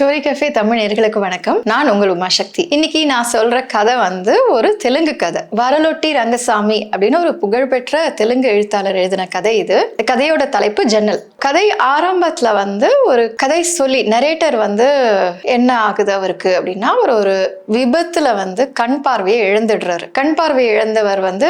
Story cafe Tamil நேர்களுக்கு வணக்கம். நான் உங்கள் உமா சக்தி. இன்னைக்கு நான் சொல்ற கதை வந்து ஒரு தெலுங்கு கதை. வரலொட்டி ரங்கசாமி அப்படின்னு ஒரு புகழ்பெற்ற தெலுங்கு எழுத்தாளர் எழுதின கதை இது. இந்த கதையோட தலைப்பு ஜன்னல். கதை ஆரம்பத்துல வந்து ஒரு கதை சொல்லி நரேட்டர் வந்து என்ன ஆகுது அவருக்கு அப்படின்னா அவர் ஒரு விபத்துல வந்து கண் பார்வையை இழந்துடுறாரு. கண் பார்வையை இழந்தவர் வந்து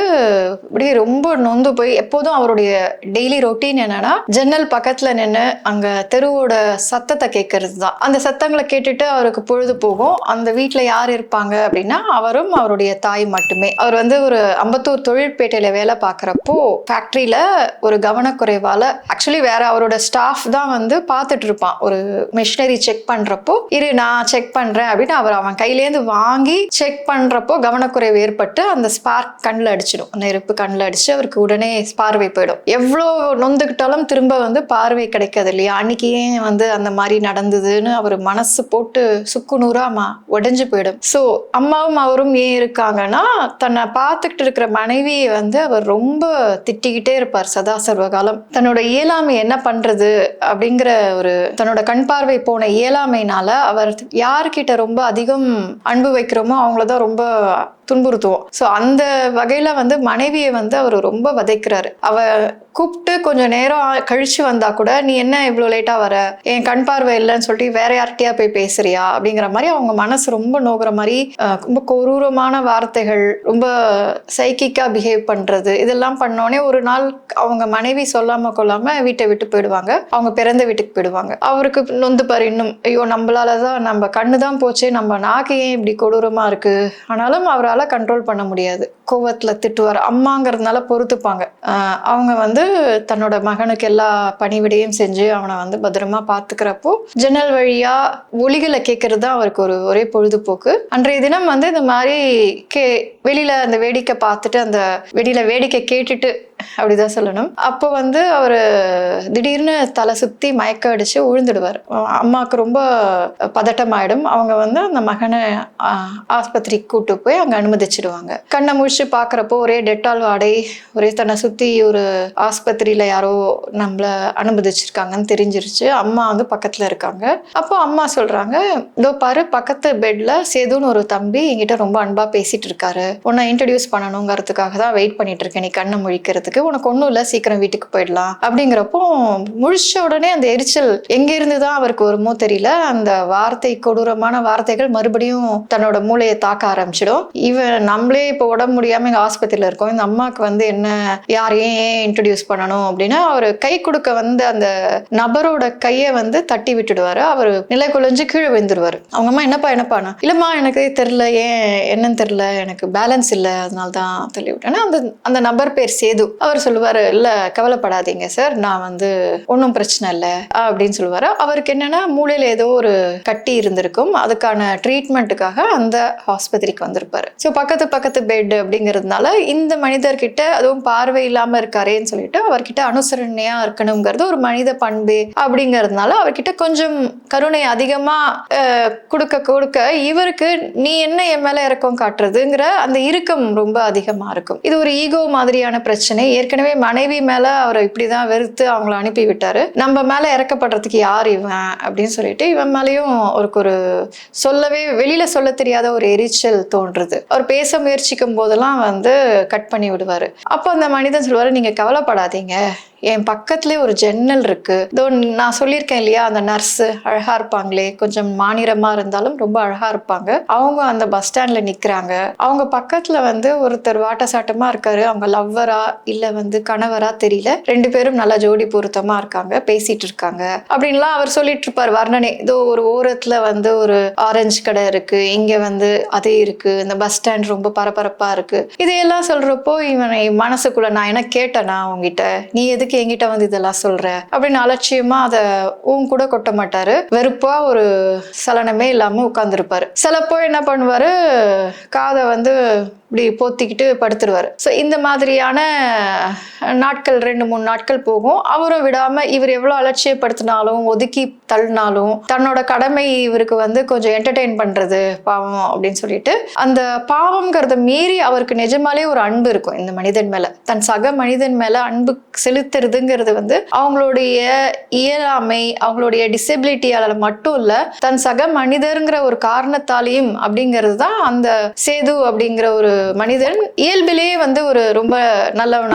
அப்படியே ரொம்ப நொந்து போய் எப்போதும் அவருடைய டெய்லி ரொட்டீன் என்னன்னா ஜன்னல் பக்கத்துல நின்று அங்க தெருவோட சத்தத்தை கேட்கறது தான் அந்த சத்தங்களை கேட்டுட்டு அவருக்கு பொழுது போகும். அந்த வீட்டில் யார் இருப்பாங்க அப்படின்னா அவரும் அவருடைய தாய் மட்டுமே. அவர் வந்து ஒரு அம்பத்தூர் தொழிற்பேட்டையில வேலை பார்க்குறப்போ ஃபேக்ட்ரியில் ஒரு கவனக்குறைவால ஆக்சுவலி வேற அவரோட ஸ்டாஃப் தான் வந்து பார்த்துட்டு இருப்பான் ஒரு மிஷினரி செக் பண்றப்போ இரு நான் செக் பண்றேன் அப்படின்னு அவர் அவன் கையிலேருந்து வாங்கி செக் பண்றப்போ கவனக்குறைவு ஏற்பட்டு அந்த ஸ்பார்க் கண்ணில் அடிச்சிடும். நெருப்பு கண்ணில் அடிச்சு அவருக்கு உடனே பார்வை போயிடும். எவ்வளோ நொந்துக்கிட்டாலும் திரும்ப வந்து பார்வை கிடைக்காது இல்லையா? அன்னைக்கு ஏன் வந்து அந்த மாதிரி நடந்ததுன்னு அவர் மனசு போட்டு சுக்கு நூறாமா உடஞ்சு போயிடும். ஸோ அம்மாவும் அவரும் ஏன் இருக்காங்கன்னா தன்னை பார்த்துக்கிட்டு இருக்கிற மனைவியை வந்து அவர் ரொம்ப திட்டிக்கிட்டே இருப்பார் சதா சர்வகாலம் தன்னோட இயலாமை என்ன பண்றது அப்படிங்கிற ஒரு தன்னோட கண் பார்வை போன இயலாமைனால அவர் யார்கிட்ட ரொம்ப அதிகம் அன்பு வைக்கிறோமோ அவங்கள தான் ரொம்ப துன்புறுத்துவோம். ஸோ அந்த வகையில் வந்து மனைவியை வந்து அவர் ரொம்ப வதைக்கிறாரு. அவ கூப்பிட்டு கொஞ்சம் நேரம் கழிச்சு வந்தா கூட நீ என்ன இவ்வளோ லேட்டாக வர? என் கண் பார்வை இல்லைன்னு சொல்லிட்டு வேற யார்கிட்டயா போய் பேசுறியா? அப்படிங்கிற மாதிரி அவங்க மனசு ரொம்ப நோகிற மாதிரி ரொம்ப கொரூரமான வார்த்தைகள் ரொம்ப சைக்கிக்காக பிஹேவ் பண்ணுறது இதெல்லாம் பண்ணோடனே ஒரு நாள் அவங்க மனைவி சொல்லாம கொள்ளாம வீட்டை விட்டு போயிடுவாங்க. அவங்க பிறந்த வீட்டுக்கு போயிடுவாங்க. அவருக்கு நொந்து பாரு இன்னும் ஐயோ நம்மளால தான் நம்ம கண்ணு தான் போச்சு நம்ம நாக்கு ஏன் இப்படி கொடூரமா இருக்கு? ஆனாலும் அவரால் கண்ட்ரோல் பண்ண முடியாது. கோவத்தில் திட்டுவார். அம்மாங்கிறதுனால பொறுத்துப்பாங்க. அவங்க வந்து தன்னோட மகனுக்கு எல்லா பணிவிடையும் செஞ்சு அவனை வந்து பத்திரமா பார்த்துக்கிறப்போ ஜன்னல் வழியா ஒளிகளை கேட்கறது தான் அவருக்கு ஒரு ஒரே பொழுதுபோக்கு. அன்றைய தினம் வந்து இந்த மாதிரி கே வெளியில அந்த வேடிக்கை பார்த்துட்டு அந்த வெளியில வேடிக்கை கேட்டுட்டு அப்படிதான் சொல்லணும். அப்போ வந்து அவர் திடீர்னு தலை சுத்தி மயக்க அடிச்சு விழுந்துடுவார் அம்மாவுக்கு ரொம்ப பதட்டமாயிடும். அவங்க வந்து அந்த மகனை ஆஸ்பத்திரிக்கு கூட்டு போய் அங்க அனுமதிச்சிடுவாங்க. கண்ணை முழிச்சு பார்க்குறப்போ ஒரே டெட்டால் வாடை ஒரே தன்னை சுத்தி ஒரு ஆஸ்பத்திரியில யாரோ நம்மள அனுமதிச்சிருக்காங்கன்னு தெரிஞ்சிருச்சு. அம்மா வந்து பக்கத்துல இருக்காங்க. அப்போ அம்மா சொல்றாங்க இதோ பாரு பக்கத்து பெட்ல சேதுன்னு ஒரு தம்பி என்கிட்ட ரொம்ப அன்பா பேசிட்டு இருக்காரு. உன்னை இன்ட்ரடியூஸ் பண்ணணுங்கிறதுக்காக தான் வெயிட் பண்ணிட்டு இருக்கேன். நீ கண்ணை முழிக்கிறது முழிக்கிறதுக்கு உனக்கு ஒன்றும் இல்லை சீக்கிரம் வீட்டுக்கு போயிடலாம். அப்படிங்கிறப்போ முழிச்ச உடனே அந்த எரிச்சல் எங்கேருந்து தான் அவருக்கு வருமோ தெரியல. அந்த வார்த்தை கொடூரமான வார்த்தைகள் மறுபடியும் தன்னோட மூளையை தாக்க ஆரம்பிச்சிடும். இவன் நம்மளே இப்போ உடம்பு முடியாம எங்க ஆஸ்பத்திரியில இருக்கோம். இந்த அம்மாவுக்கு வந்து என்ன யாரையும் ஏன் இன்ட்ரடியூஸ் பண்ணணும் அப்படின்னா அவர் கை கொடுக்க வந்து அந்த நபரோட கையை வந்து தட்டி விட்டுடுவாரு. அவர் நிலை குலைஞ்சு கீழே விழுந்துருவாரு. அவங்க அம்மா என்னப்பா என்னப்பானா? இல்லம்மா எனக்கு தெரியல ஏன் என்னன்னு தெரியல எனக்கு பேலன்ஸ் இல்லை அதனால தான் தள்ளி விட்டேன்னா அந்த அந்த நபர் பேர் சேது. அவர் சொல்லுவாரு இல்ல கவலைப்படாதீங்க சார் நான் வந்து ஒன்றும் பிரச்சனை இல்லை அப்படின்னு சொல்லுவாரு. அவருக்கு என்னன்னா மூளையில ஏதோ ஒரு கட்டி இருந்திருக்கும். அதுக்கான ட்ரீட்மெண்ட்டுக்காக அந்த ஆஸ்பத்திரிக்கு வந்திருப்பாரு. ஸோ பக்கத்து பக்கத்து பெட் அப்படிங்கிறதுனால இந்த மனிதர்கிட்ட அதுவும் பார்வை இல்லாம இருக்காரேன்னு சொல்லிட்டு அவர்கிட்ட அனுசரணையா இருக்கணுங்கிறது ஒரு மனித பண்பு அப்படிங்கிறதுனால அவர்கிட்ட கொஞ்சம் கருணை அதிகமா கொடுக்க கொடுக்க இவருக்கு நீ என்ன என் மேல இறக்கம் காட்டுறதுங்கிற அந்த இறுக்கம் ரொம்ப அதிகமா இருக்கும். இது ஒரு ஈகோ மாதிரியான பிரச்சனை ஏற்கனவே மனைவி மேல அவரை இப்படிதான் வெறுத்து அவங்கள அனுப்பி விட்டாரு. நம்ம மேல இறக்கப்படுறதுக்கு யார் இவன் அப்படின்னு சொல்லிட்டு இவன் மேலேயும் அவருக்கு ஒரு சொல்லவே வெளியில சொல்ல தெரியாத ஒரு எரிச்சல் தோன்றுது. அவர் பேச முயற்சிக்கும் போதெல்லாம் வந்து கட் பண்ணி விடுவாரு. அப்போ அந்த மனிதன் சொல்லுவாரு நீங்க கவலைப்படாதீங்க. என் பக்கத்துலேயே ஒரு ஜன்னல் இருக்கு. இதோ நான் சொல்லியிருக்கேன் இல்லையா அந்த நர்ஸு அழகா இருப்பாங்களே கொஞ்சம் மாநிலமாக இருந்தாலும் ரொம்ப அழகா இருப்பாங்க. அவங்க அந்த பஸ் ஸ்டாண்ட்ல நிக்கிறாங்க. அவங்க பக்கத்துல வந்து ஒருத்தர் வாட்டசாட்டமா இருக்காரு. அவங்க லவ்வரா இல்ல வந்து கணவரா தெரியல. ரெண்டு பேரும் நல்லா ஜோடி பொருத்தமா இருக்காங்க பேசிட்டு இருக்காங்க. அப்படின்லாம் அவர் சொல்லிட்டு இருப்பார். வர்ணனை இதோ ஒரு ஓரத்துல வந்து ஒரு ஆரஞ்சு கடை இருக்கு இங்க வந்து அது இருக்கு இந்த பஸ் ஸ்டாண்ட் ரொம்ப பரபரப்பா இருக்கு. இதையெல்லாம் சொல்றப்போ இவனை மனசுக்குள்ள நான் என்ன கேட்டேனா உங்ககிட்ட நீ எதுக்கு என்கிட்ட வந்து இதெல்லாம் சொல்ற? அப்படின்னு அலட்சியமா அதை ஊன் கூட கொட்ட மாட்டாரு. வெறுப்பா ஒரு சலனமே இல்லாம உட்கார்ந்துருப்பாரு. சிலப்போ என்ன பண்ணுவாரு காதை வந்து இப்படி போத்திக்கிட்டு படுத்துருவாரு. ஸோ இந்த மாதிரியான நாட்கள் ரெண்டு மூணு நாட்கள் போகும். அவரும் விடாம இவர் எவ்வளோ அலட்சியப்படுத்தினாலும் ஒதுக்கி தள்ளினாலும் தன்னோட கடமை இவருக்கு வந்து கொஞ்சம் என்டர்டெயின் பண்றது பாவம் அப்படின்னு சொல்லிட்டு அந்த பாவம்ங்கிறத மீறி அவருக்கு நிஜமாலே ஒரு அன்பு இருக்கும் இந்த மனிதன் மேல. தன் சக மனிதன் மேல அன்பு செலுத்துறதுங்கிறது வந்து அவங்களுடைய இயலாமை அவங்களுடைய டிசபிலிட்டியால மட்டும் இல்ல தன் சக மனிதருங்கிற ஒரு காரணத்தாலையும் அப்படிங்கிறது தான் அந்த சேது அப்படிங்கிற ஒரு மனிதன் இயல்பிலேயே வந்து ஒரு ரொம்ப நல்லவன்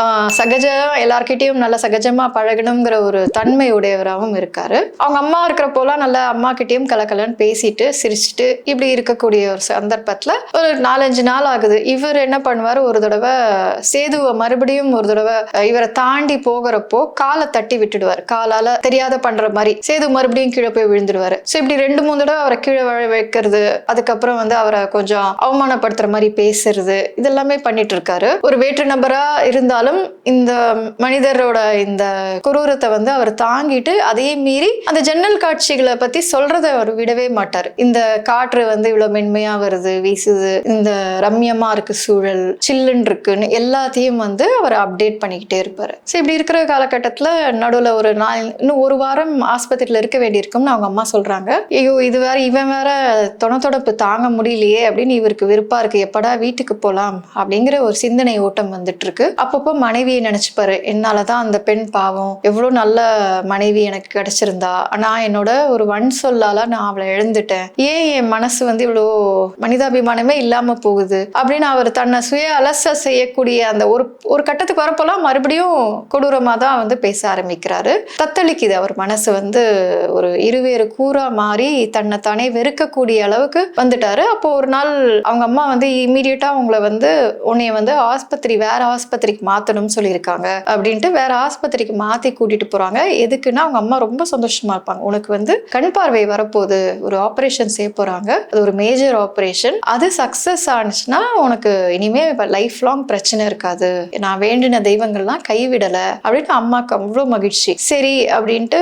ஆஹ், சகஜ எல்லார்கிட்டையும் நல்ல சகஜமா பழகணுங்கிற ஒரு தன்மை உடையவராகவும் இருக்காரு. அவங்க அம்மா இருக்கிறப்போலாம் நல்ல அம்மா கிட்டயும் கலக்கலன்னு பேசிட்டு சிரிச்சுட்டு இப்படி இருக்கக்கூடிய ஒரு சந்தர்ப்பத்துல ஒரு நாலஞ்சு நாள் ஆகுது. இவர் என்ன பண்ணுவார்? ஒரு தடவை சேதுவை மறுபடியும் ஒரு தடவை இவரை தாண்டி போகிறப்போ காலை தட்டி விட்டுடுவார். காலால தெரியாத பண்ற மாதிரி. சேது மறுபடியும் கீழே போய் விழுந்துடுவாரு ஸோ இப்படி ரெண்டு மூணு தடவை அவரை கீழே விழ வைக்கிறது அதுக்கப்புறம் வந்து அவரை கொஞ்சம் அவமானப்படுத்துற மாதிரி பேசுறது இதெல்லாமே பண்ணிட்டு இருக்காரு. ஒரு வேற்று நபரா இருந்தாலும் இந்த மனிதரோட இந்த குரூரத்தை வந்து அவர் தாங்கிட்டு அதையே மீறி அந்த ஜன்னல் காட்சிகளை பத்தி சொல்றதை அவர் விடவே மாட்டார். இந்த காற்று வந்து இவ்வளவு மென்மையா வருது வீசுது இந்த ரம்யமா இருக்கு சூழல் சில்லுன்னு இருக்குன்னு எல்லாத்தையும் வந்து அவர் அப்டேட் பண்ணிக்கிட்டே இருப்பாரு. ஸோ இப்படி இருக்கிற காலகட்டத்தில் நடுவில் ஒரு நாள் இன்னும் ஒரு வாரம் ஆஸ்பத்திரியில் இருக்க வேண்டியிருக்கும்னு அவங்க அம்மா சொல்றாங்க. ஐயோ இது வேற இவன் வேற தொணத்தொடப்பு தாங்க முடியலையே அப்படின்னு இவருக்கு விருப்பா இருக்கு. எப்படா வீட்டுக்கு போகலாம் அப்படிங்கிற ஒரு சிந்தனை ஓட்டம் வந்துட்டு இருக்கு. அப்பப்போ மனைவியை நினைச்சுப்பாரு என்னாலதான் அந்த பெண் பாவம் எவ்வளவு நல்ல மனைவி எனக்கு கிடைச்சிருந்தா. நான் என்னோட ஒரு வன் சொல்லால நான் அவளை இழந்துட்டேன். ஏன் என் மனசு வந்து இவ்வளோ மனிதாபிமானமே இல்லாம போகுது? அப்படின்னு அவர் தன்னை சுய அலச செய்யக்கூடிய அந்த ஒரு ஒரு கட்டத்துக்கு வரப்போலாம் மறுபடியும் கொடூரமா தான் வந்து பேச ஆரம்பிக்கிறாரு. தத்தளிக்குது அவர் மனசு வந்து ஒரு இருவேறு கூறா மாறி தன்னை தானே வெறுக்கக்கூடிய அளவுக்கு வந்துட்டாரு. அப்போ ஒரு நாள் அவங்க அம்மா வந்து இமீடியட்டா அவங்கள வந்து உன்னைய வந்து ஆஸ்பத்திரி வேற ஆஸ்பத்திரிக்கு மாத்தணும்னு சொல்லியிருக்காங்க அப்படின்ட்டு வேற ஆஸ்பத்திரிக்கு மாத்தி கூட்டிட்டு போறாங்க. எதுக்குன்னா அவங்க அம்மா ரொம்ப சந்தோஷமா இருப்பாங்க. உனக்கு வந்து கண் பார்வை வரப்போகுது ஒரு ஆபரேஷன் செய்ய போறாங்க. அது ஒரு மேஜர் ஆபரேஷன் அது சக்சஸ் ஆனிச்சுன்னா உனக்கு இனிமே லைஃப் லாங் பிரச்சனை இருக்காது. நான் வேண்டின தெய்வங்கள்லாம் கைவிடல அப்படின்னு அம்மாவுக்கு அவ்வளோ மகிழ்ச்சி. சரி அப்படின்ட்டு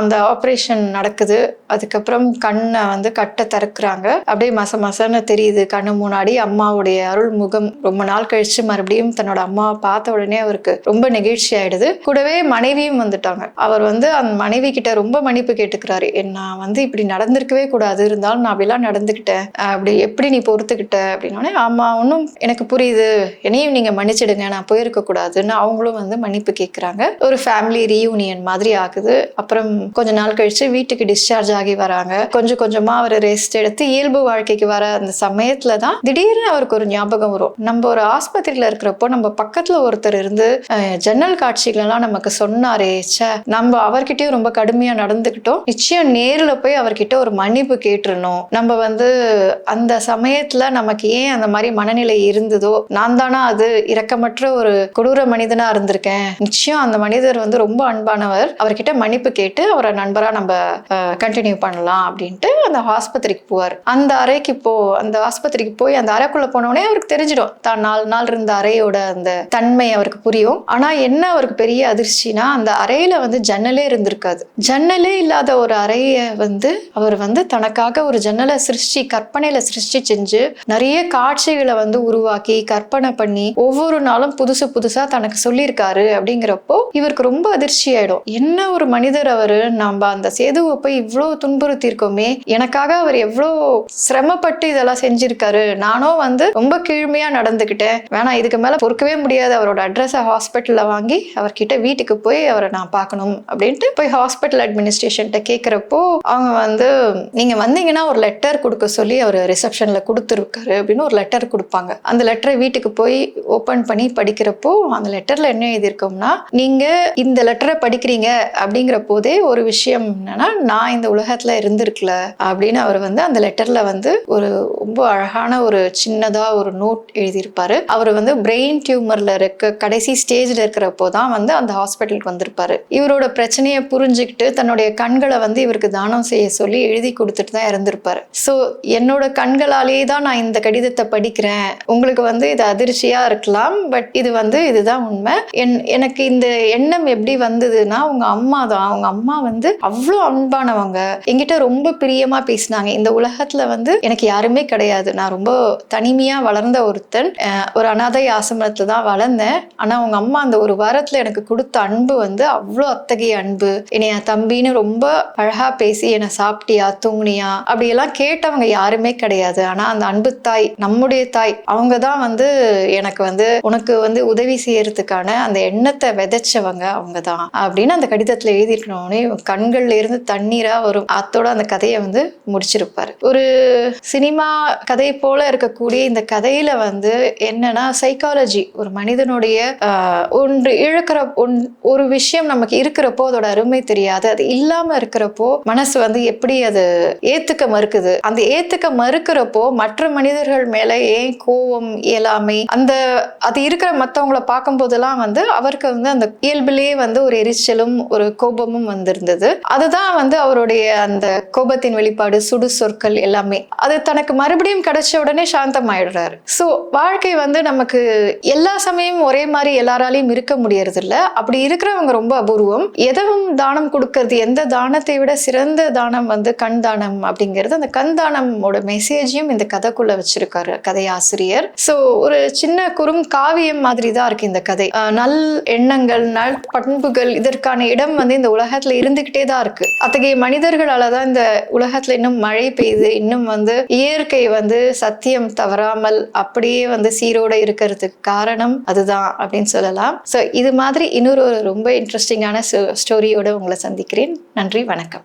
அந்த ஆப்ரேஷன் நடக்குது. அதுக்கப்புறம் கண்ணை வந்து கட்ட திறக்குறாங்க. அப்படியே மச மசன்னு தெரியுது. கண்ணு முன்னாடி அம்மாவுடைய அருள் முகம் ரொம்ப நாள் கழிச்சு மறுபடியும் தன்னோட அம்மா பார்த்த உடனே அவருக்கு ரொம்ப நெகிழ்ச்சி ஆயிடுது. கூடவே மனைவியும் வந்துட்டாங்க. அவர் வந்து அந்த மனைவி கிட்ட ரொம்ப மன்னிப்பு கேட்டுக்கிறாரு. "என் நான் வந்து இப்படி நடந்திருக்கவே கூடாது. இருந்தாலும் நான் அப்படிலாம் நடந்துக்கிட்டேன். அப்படி எப்படி நீ பொறுத்துக்கிட்ட? அப்படின்னோடனே ஆமா ஒன்றும் எனக்கு புரியுது. என்னையும் நீங்க மன்னிச்சிடுங்க. நான் போயிருக்க கூடாதுன்னு அவங்களும் வந்து மன்னிப்பு கேட்குறாங்க ஒரு ஃபேமிலி ரீயூனியன் மாதிரி ஆகுது. அப்புறம் கொஞ்ச நாள் கழிச்சு வீட்டுக்கு டிஸ்சார்ஜ் ஆகி வராங்க. கொஞ்சம் கொஞ்சமா அவர் ரெஸ்ட் எடுத்து இயல்பு வாழ்க்கைக்கு வர அந்த சமயத்துல தான் திடீர்னு அவருக்கு ஒரு ஞாபகம் வரும். நம்ம ஒரு ஆஸ்பத்திரியில இருக்கிறப்போ நம்ம பக்கத்துல ஒருத்தர் இருந்து ஜன்னல் காட்சிகளெல்லாம் நமக்கு சொன்னாரே ச்சே நம்ம அவர்கிட்டயும் ரொம்ப கடுமையா நடந்துக்கிட்டோம். நிச்சயம் நேர்ல போய் அவர்கிட்ட ஒரு மன்னிப்பு கேட்டுறணும். நம்ம வந்து அந்த சமயத்துல நமக்கு ஏன் அந்த மாதிரி மனநிலை இருந்ததோ நான் தானா அது இரக்கமற்ற ஒரு கொடூர மனிதனா இருந்திருக்கேன். நிச்சயம் அந்த மனிதர் வந்து ரொம்ப அன்பானவர். அவர்கிட்ட மன்னிப்பு கேட்டு அவரை நண்பரா நம்ம கண்டினியூ பண்ணலாம் அப்படின்ட்டு அந்த ஆஸ்பத்திரிக்கு போவார். அந்த அறைக்கு போ அந்த ஆஸ்பத்திரிக்கு போய் அந்த அறைக்குள்ள போனோடனே அவருக்கு தெரிஞ்சிடும். தான் நாலு நாள் இருந்த அறையோட அந்த தன்மை அவருக்கு புரியும். ஆனா என்ன அவருக்கு பெரிய அதிர்ச்சினா அந்த அறையில வந்து ஜன்னலே இருந்திருக்காது. ஜன்னலே இல்லாத ஒரு அறைய வந்து அவர் வந்து தனக்காக ஒரு ஜன்னலை சிருஷ்டி கற்பனையில சிருஷ்டி செஞ்சு நிறைய காட்சிகளை வந்து உருவாக்கி கற்பனை பண்ணி ஒவ்வொரு நாளும் புதுசு புதுசா தனக்கு சொல்லியிருக்காரு அப்படிங்கிறப்போ இவருக்கு ரொம்ப அதிர்ச்சி ஆயிடும். என்ன ஒரு மனிதர் அவரு? நம்ம அந்த சேதுவை போய் இவ்வளோ துன்புறுத்தியிருக்கோமே எனக்காக அவர் எவ்வளோ சிரமப்பட்டு இதெல்லாம் செஞ்சிருக்காரு? நானும் வந்து ரொம்ப கீழ்மையா நடந்துக்கிட்டேன் வேணாம் இதுக்கு மேல பொறுக்கவே முடியாது. அவரோட அட்ரஸை ஹாஸ்பிட்டலில் வாங்கி அவர்கிட்ட வீட்டுக்கு போய் அவரை நான் பார்க்கணும் அப்படின்ட்டு போய் ஹாஸ்பிட்டல் அட்மினிஸ்ட்ரேஷன்ட்ட கேட்குறப்போ அவங்க வந்து நீங்கள் வந்தீங்கன்னா ஒரு லெட்டர் கொடுக்க சொல்லி அவர் ரிசப்ஷனில் கொடுத்துருக்காரு அப்படின்னு ஒரு லெட்டர் கொடுப்பாங்க. அந்த லெட்டரை வீட்டுக்கு போய் ஓப்பன் பண்ணி படிக்கிறப்போ அந்த லெட்டரில் என்ன எழுதியிருக்கோம்னா நீங்கள் இந்த லெட்டரை படிக்கிறீங்க அப்படிங்கிற போதே ஒரு விஷயம் என்னன்னா நான் இந்த உலகத்தில் இருந்திருக்கல அப்படின்னு அவர் வந்து அந்த லெட்டரில் வந்து ஒரு ரொம்ப அழகான ஒரு சின்னதாக ஒரு நோட் எழுதியிருப்பாரு. அவர் வந்து பிரெயின் டியூமர்ல இருக்க கடைசி ஸ்டேஜில் இருக்கிறப்போ தான் வந்து அந்த ஹாஸ்பிட்டலுக்கு வந்திருப்பாரு. இவரோட பிரச்சனையை புரிஞ்சுக்கிட்டு தன்னுடைய கண்களை வந்து இவருக்கு தானம் செய்ய சொல்லி எழுதி கொடுத்துட்டு தான் இறந்திருப்பாரு. ஸோ என்னோட கண்களாலேயே தான் நான் இந்த கடிதத்தை படிக்கிறேன். உங்களுக்கு வந்து இது அதிர்ச்சியாக இருக்கலாம் பட் இது வந்து இதுதான் உண்மை. என் எனக்கு இந்த எண்ணம் எப்படி வந்ததுன்னா உங்க அம்மா தான். அவங்க அம்மா வந்து அவ்வளோ அன்பானவங்க. என்கிட்ட ரொம்ப பிரியமா பேசினாங்க. இந்த உலகத்துல வந்து எனக்கு யாருமே கிடையாது. நான் ரொம்ப தனிமையா வளர்ந்த ஒருத்தன். ஒரு அனாதை ஆசிரமத்தில் தான் வளர்ந்தேன். ஆனால் அவங்க அம்மா அந்த ஒரு வாரத்தில் எனக்கு கொடுத்த அன்பு வந்து அவ்வளோ அத்தகைய அன்பு. என்னை என் தம்பின்னு ரொம்ப அழகாக பேசி என்னை சாப்பிட்டியா தூங்குனியா? அப்படியெல்லாம் கேட்டவங்க யாருமே கிடையாது. ஆனால் அந்த அன்பு தாய் நம்முடைய தாய் அவங்க தான் வந்து எனக்கு வந்து உனக்கு வந்து உதவி செய்யறதுக்கான அந்த எண்ணத்தை விதைச்சவங்க அவங்க தான். அப்படின்னு அந்த கடிதத்தில் எழுதிருக்கணும்னே கண்கள்ல இருந்து தண்ணீராக வரும். அத்தோட அந்த கதையை வந்து முடிச்சிருப்பார். ஒரு சினிமா கதை போல இருக்கக்கூடிய இந்த கதையில வந்து என்னன்னா சைக்காலஜி ஒரு மனிதனுடைய ஒன்று இழக்கிற ஒன்- ஒரு விஷயம் நமக்கு இருக்கிறப்போ அதோட அருமை தெரியாது. அது இல்லாம இருக்கிறப்போ மனசு வந்து எப்படி அது ஏத்துக்க மறுக்குது? அந்த ஏத்துக்க மறுக்கிறப்போ மற்ற மனிதர்கள் மேல ஏன் கோவம் இயலாமை அந்த அது இருக்கிற மற்றவங்கள பார்க்கும் போதெல்லாம் வந்து அவருக்கு வந்து அந்த இயல்பிலேயே வந்து ஒரு எரிச்சலும் ஒரு கோபமும் வந்திருந்தது. அதுதான் வந்து அவருடைய அந்த கோபத்தின் வெளிப்பாடு சுடு சொற்கள் எல்லாமே. அது தனக்கு மறுபடியும் கிடைச்ச உடனே சாந்தமாயிடுறாரு. ஸோ வாழ்க்கை வந்து நமக்கு எல்லா சமயமும் ஒரே மாதிரி எல்லாராலையும் இருக்க முடியறது இல்ல அப்படி இருக்கிறவங்க ரொம்ப அபூர்வம். எதவும் தானம் கொடுக்கறது எந்த தானத்தை விட சிறந்த தானம் வந்து கண் தானம் அப்படிங்கிறது அந்த கண் தானமோட மெசேஜையும் இந்த கதைக்குள்ள வச்சிருக்காரு கதையாசிரியர் ஸோ ஒரு சின்ன குறும் காவியம் மாதிரி தான் இருக்கு இந்த கதை. நல் எண்ணங்கள் நல் பண்புகள் இதற்கான இடம் வந்து இந்த உலகத்துல இருந்துகிட்டே தான் இருக்கு. அத்தகைய மனிதர்களால தான் இந்த உலகத்துல இன்னும் மழை பெய்யுது இன்னும் வந்து இயற்கை வந்து சத்தியம் தவறாமல் அப்படியே வந்து சீரோட இருக்கிறதுக்கு காரணம் காரணம் அதுதான் அப்படின்னு சொல்லலாம். ஸோ இது மாதிரி இன்னொரு ஒரு ரொம்ப இன்ட்ரெஸ்டிங்கான ஸ்டோரியோட உங்களை சந்திக்கிறேன். நன்றி வணக்கம்.